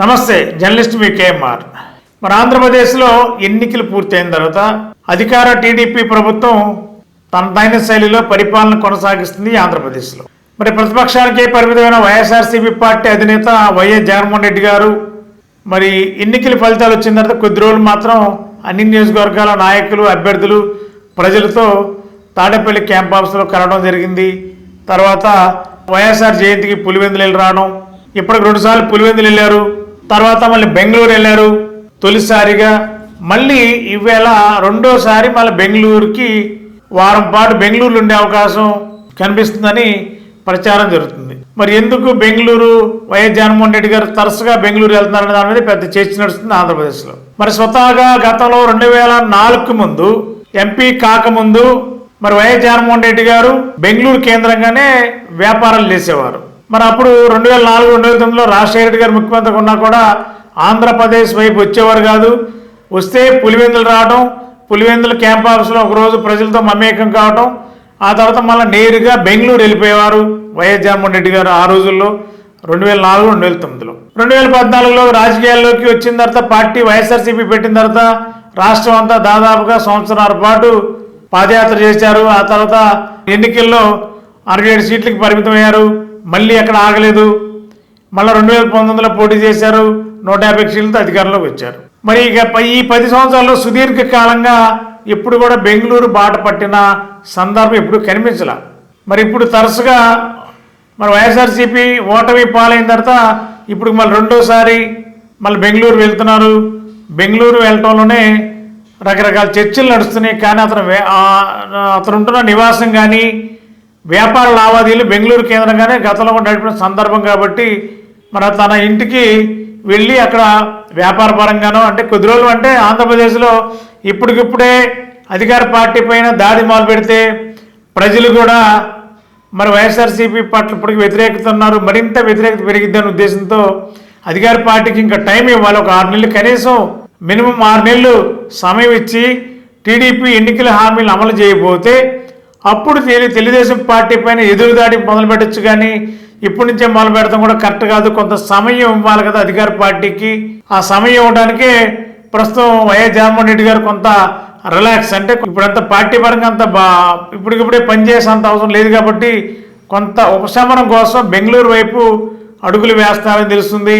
నమస్తే జర్నలిస్ట్ మీ కేఎంఆర్. మన ఆంధ్రప్రదేశ్లో ఎన్నికలు పూర్తయిన తర్వాత అధికార టీడీపీ ప్రభుత్వం తనదైన శైలిలో పరిపాలన కొనసాగిస్తుంది ఆంధ్రప్రదేశ్లో. మరి ప్రతిపక్షానికే పరిమితమైన వైఎస్ఆర్సీపీ పార్టీ అధినేత వైఎస్ జగన్మోహన్ రెడ్డి గారు మరి ఎన్నికల ఫలితాలు వచ్చిన తర్వాత కొద్ది రోజులు మాత్రం అన్ని నియోజకవర్గాల నాయకులు అభ్యర్థులు ప్రజలతో తాడేపల్లి క్యాంప్ ఆఫీస్లో కలవడం జరిగింది. తర్వాత వైఎస్ఆర్ జయంతికి పులివెందులు వెళ్ళి రావడం. ఇప్పటికి రెండుసార్లు పులివెందులు వెళ్ళారు. తర్వాత మళ్ళీ బెంగళూరు వెళ్ళారు. తొలిసారిగా మళ్ళీ ఈవేళ రెండోసారి మళ్ళీ బెంగళూరుకి వారం పాటు బెంగళూరులో ఉండే అవకాశం కనిపిస్తుందని ప్రచారం జరుగుతుంది. మరి ఎందుకు బెంగళూరు వైఎస్ జగన్మోహన్ రెడ్డి గారు తరచుగా బెంగళూరు వెళ్తున్నారనే దాని మీద పెద్ద చర్చ నడుస్తుంది ఆంధ్రప్రదేశ్లో. మరి స్వతహాగా గతంలో రెండు వేల నాలుగుకు ముందు ఎంపీ కాకముందు మరి వైఎస్ జగన్మోహన్ రెడ్డి గారు బెంగళూరు కేంద్రంగానే వ్యాపారాలు చేసేవారు. మరి అప్పుడు రెండు వేల నాలుగు రెండు వేల తొమ్మిదిలో రాజశేఖర రెడ్డి గారు ముఖ్యమంత్రి ఉన్నా కూడా ఆంధ్రప్రదేశ్ వైపు వచ్చేవారు కాదు. వస్తే పులివెందులు రావడం పులివెందుల క్యాంప్ ఆఫీస్లో ఒకరోజు ప్రజలతో మమేకం కావడం ఆ తర్వాత మళ్ళీ నేరుగా బెంగళూరు వెళ్ళిపోయేవారు వైఎస్ జగన్మోహన్ రెడ్డి గారు ఆ రోజుల్లో రెండు వేల నాలుగు రెండు వేల తొమ్మిదిలో. రెండు వేల పద్నాలుగులో రాజకీయాల్లోకి వచ్చిన తర్వాత పార్టీ వైఎస్ఆర్సీపీ పెట్టిన తర్వాత రాష్ట్రం అంతా దాదాపుగా సంవత్సరాల పాటు పాదయాత్ర చేశారు. ఆ తర్వాత ఎన్నికల్లో అరవై ఏడు సీట్లకు పరిమితమయ్యారు. మళ్ళీ అక్కడ ఆగలేదు. మళ్ళీ రెండు వేల పంతొమ్మిదిలో పోటీ చేశారు. నూట యాభై సీట్లతో అధికారంలోకి వచ్చారు. మరి ఇక ఈ పది సంవత్సరాల్లో సుదీర్ఘ కాలంగా ఎప్పుడు కూడా బెంగళూరు బాట పట్టిన సందర్భం ఎప్పుడు కనిపించలా. మరి ఇప్పుడు తరచుగా మరి వైఎస్ఆర్సీపీ ఓటమి పాలైన తర్వాత ఇప్పుడు మళ్ళీ రెండోసారి మళ్ళీ బెంగళూరు వెళ్తున్నారు. బెంగళూరు వెళ్ళటంలోనే రకరకాల చర్చలు నడుస్తున్నాయి. కానీ అతను అతను ఉంటున్న నివాసం కానీ వ్యాపార లావాదేవీలు బెంగళూరు కేంద్రంగానే గతంలో నడిపిన సందర్భం కాబట్టి మన తన ఇంటికి వెళ్ళి అక్కడ వ్యాపార పరంగానో అంటే కొద్ది రోజులు అంటే ఆంధ్రప్రదేశ్లో ఇప్పటికిప్పుడే అధికార పార్టీ పైన దాడి మొదలు పెడితే ప్రజలు కూడా మరి వైఎస్ఆర్సీపీ పట్ల ఇప్పటికి వ్యతిరేకత ఉన్నారు మరింత వ్యతిరేకత పెరిగిద్దనే ఉద్దేశంతో అధికార పార్టీకి ఇంకా టైం ఇవ్వాలి. ఒక ఆరు నెలలు కనీసం మినిమం ఆరు నెలలు సమయం ఇచ్చి టీడీపీ ఎన్నికల హామీలు అమలు చేయకపోతే అప్పుడు తెలి- తెలుగుదేశం పార్టీ పైన ఎదురుదాడి మొదలు పెట్టచ్చు కానీ ఇప్పటి నుంచే మొదలు పెడతాం కూడా కరెక్ట్ కాదు. కొంత సమయం ఇవ్వాలి కదా అధికార పార్టీకి. ఆ సమయం ఇవ్వడానికే ప్రస్తుతం వైఎస్ జగన్మోహన్ రెడ్డి గారు కొంత రిలాక్స్ అంటే ఇప్పుడంతా పార్టీ పరంగా అంత బా ఇప్పటికిప్పుడే పనిచేసేంత అవసరం లేదు కాబట్టి కొంత ఉపశమనం కోసం బెంగళూరు వైపు అడుగులు వేస్తారని తెలుస్తుంది.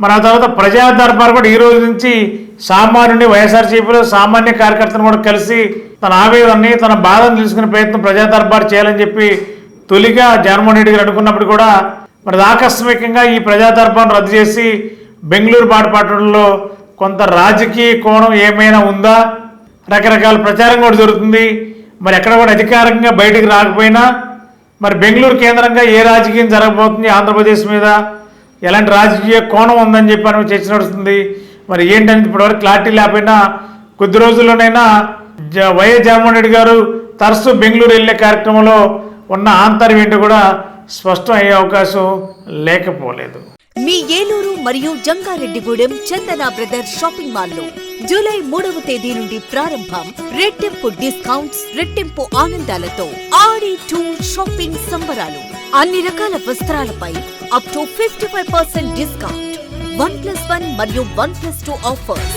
మరి ఆ తర్వాత ప్రజా దర్బార్ కూడా ఈ రోజు నుంచి సామాన్యుని వైఎస్ఆర్సీపీలో సామాన్య కార్యకర్తను కూడా కలిసి తన ఆవేదనని తన బాధను తెలుసుకునే ప్రయత్నం ప్రజా దర్బార్ చేయాలని చెప్పి తొలిగా జగన్మోహన్ రెడ్డి గారు అనుకున్నప్పుడు కూడా మరి ఆకస్మికంగా ఈ ప్రజా దర్బార్ను రద్దు చేసి బెంగళూరు బాట కొంత రాజకీయ కోణం ఏమైనా ఉందా? రకరకాల ప్రచారం కూడా జరుగుతుంది. మరి ఎక్కడ కూడా అధికారికంగా బయటికి రాకపోయినా మరి బెంగళూరు కేంద్రంగా ఏ రాజకీయం జరగబోతుంది ఆంధ్రప్రదేశ్ మీద? ఎలాంటి రాజకీయ కోణం ఉందని చెప్పి అని చర్చ నడుస్తుంది. మరి ఏంటని ఇప్పటివరకు క్లారిటీ లేకపోయినా కొద్ది రోజుల్లోనైనా వైఎస్ జగన్మోహన్ రెడ్డి గారు తరచు బెంగళూరు వెళ్ళే కార్యక్రమంలో ఉన్న ఆంతర్యం ఏంటో కూడా స్పష్టం అయ్యే అవకాశం లేకపోలేదు. మీ ఏలూరు మరియు జంగారెడ్డిగూడెం చందన బ్రదర్స్ షాపింగ్ మాల్లో జూలై మూడవ తేదీ నుండి ప్రారంభం. రెట్టింపు డిస్కౌంట్స్ రెట్టింపు ఆనందాలతో ఆడి టూర్ షాపింగ్ సంబరాలు. అన్ని రకాల వస్త్రాలపై up to fifty five percent discount one plus one మరియు వన్ ప్లస్ టూ ఆఫర్స్